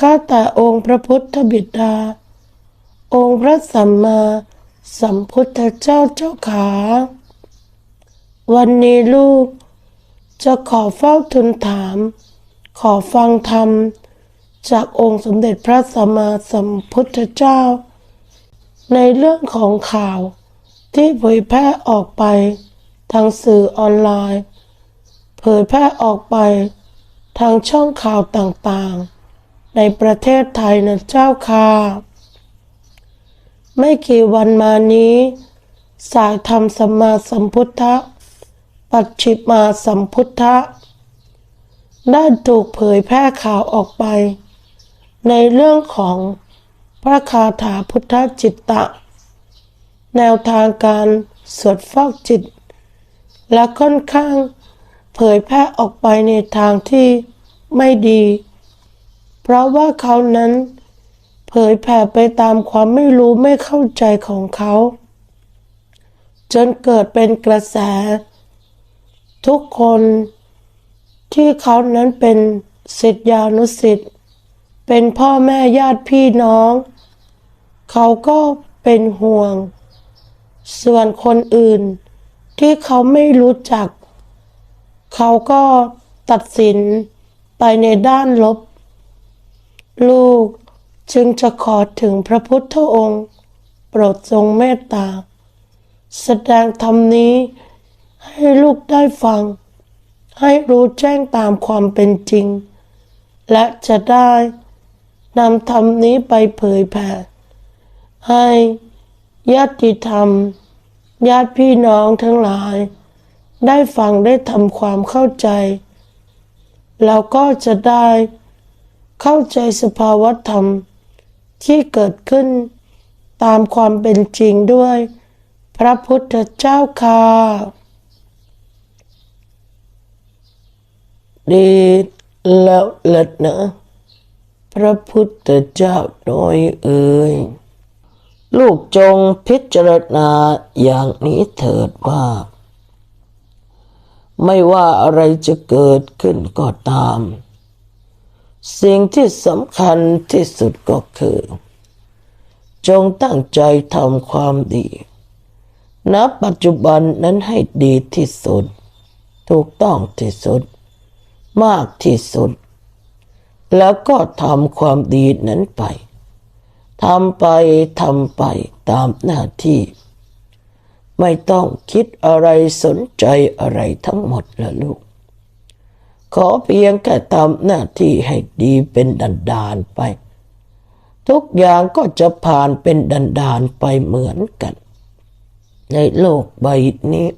ข้าแต่องค์พระพุทธบิดา องค์พระสัมมาสัมพุทธเจ้าเจ้าขา วันนี้ลูก จะขอเฝ้าทูลถาม ขอฟังธรรม จากองค์สมเด็จพระสัมมาสัมพุทธเจ้า ในเรื่องของข่าวที่เผยแพร่ออกไปทางสื่อออนไลน์ เผยแพร่ออกไปทางช่องข่าวต่างๆ ในประเทศไทยนะเจ้าค่ะ ไม่กี่วันมานี้ สายธรรมสัมมาสัมพุทธะ ปัจฉิมาสัมพุทธะได้ถูกเผยแพร่ข่าวออกไป ในเรื่องของพระคาถาพุทธจิตตะ แนวทางการสวดฟอกจิต และค่อนข้างเผยแพร่ออกไปในทางที่ไม่ดี เพราะว่าเขานั้นเผยแผ่ไปตามความไม่รู้ไม่เข้าใจของเขา จนเกิดเป็นกระแส ทุกคนที่เขานั้นเป็นศิษยานุศิษย์เป็นพ่อแม่ญาติพี่น้อง เขาก็เป็นห่วง ส่วนคนอื่นที่เขาไม่รู้จัก เขาก็ตัดสินไปในด้านลบ ลูกจึงจะขอถึงพระพุทธองค์ โปรดทรงเมตตา แสดงธรรมนี้ให้ลูกได้ฟัง ให้รู้แจ้งตามความเป็นจริง และจะได้นำธรรมนี้ไปเผยแผ่ให้ญาติธรรม ญาติพี่น้องทั้งหลาย ได้ฟังได้ทำความเข้าใจ แล้วก็จะได้ เข้าใจสภาวะธรรมที่เกิดขึ้นตามความเป็นจริงด้วย พระพุทธเจ้าค่ะดีแล้วเลิศนะ พระพุทธเจ้าน้อยเอ่ยลูกจงพิจารณาอย่างนี้เถิดว่า ไม่ว่าอะไรจะเกิดขึ้นก็ตาม สิ่งที่สำคัญที่สุดก็คือ จงตั้งใจทำความดีณปัจจุบันนั้นให้ดีที่สุด ถูกต้องที่สุด มากที่สุด แล้วก็ทำความดีนั้นไปทำไปทำไปตามหน้าที่ ไม่ต้องคิดอะไรสนใจอะไรทั้งหมดละลูก ขอเพียงแค่ทำหน้าที่ให้ดีเป็นดันดานๆไป ทุกอย่างก็จะผ่านเป็นดันดานๆไปเหมือนกัน ในโลกใบนี้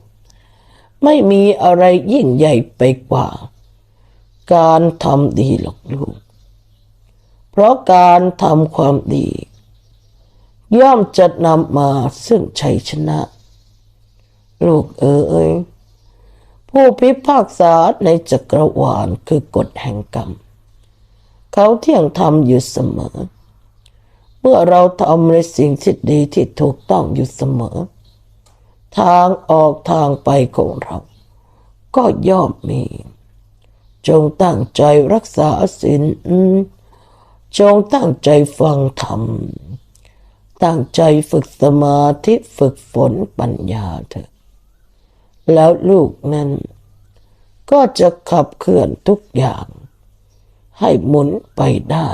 ไม่มีอะไรยิ่งใหญ่ไปกว่า การทำดีหรอกลูก เพราะการทำความดี ย่อมจะนำมาซึ่งชัยชนะ ลูกเอ๋ย ผู้พิพากษาในจักรวาลคือกฎแห่งกรรม เขาเที่ยงธรรมอยู่เสมอ เมื่อเราทำในสิ่งที่ดีที่ถูกต้องอยู่เสมอ ทางออกทางไปของเรา ก็ย่อมมี จงตั้งใจรักษาศีลจงตั้งใจฟังธรรม ตั้งใจฝึกสมาธิฝึกฝนปัญญาเถอะ แล้วลูกนั้น ก็จะขับเคลื่อนทุกอย่าง ให้หมุนไปได้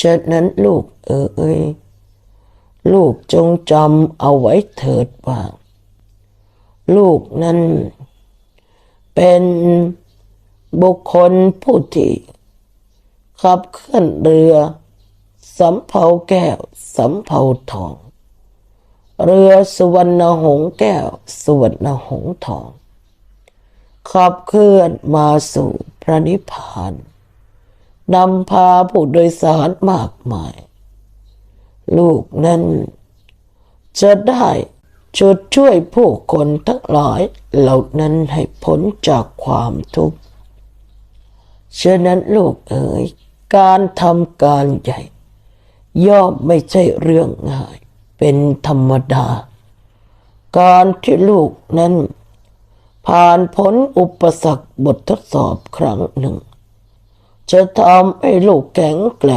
ฉะนั้นลูกเอ๋ยลูกจงจำเอาไว้เถิดว่า ลูกนั้น เป็นบุคคลผู้ที่ขับเคลื่อนเรือสำเภาแก้วสำเภาทอง เรือสุวรรณหงแก้ว สุวรรณหงทอง ขับเคลื่อนมาสู่พระนิพพานนำพาผู้โดยสารมากมาย ลูกนั้นจะได้จุดช่วยผู้คนทั้งหลายเหล่านั้นให้พ้นจากความทุกข์ฉะนั้นลูกเอ๋ยการทำการใหญ่ ย่อมไม่ใช่เรื่องง่าย เป็นธรรมดา การที่ลูกนั้น ผ่านพ้นอุปสรรคบททดสอบครั้งหนึ่ง จะทำให้ลูกแข็งแกร่ง